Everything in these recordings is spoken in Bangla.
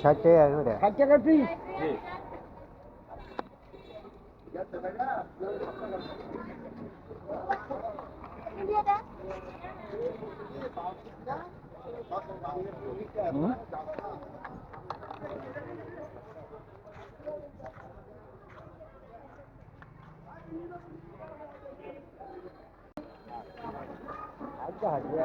ষাট টাকা করে ষাট টাকা পিস? আচ্ছা হাজিয়া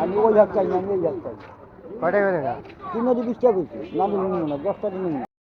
আমি ওই যাচ্ছি আমি এই যাচ্ছি কটাই কয় না তিন নদী বিশ টাকা করছি না দিলে নিব না দশ টাকা না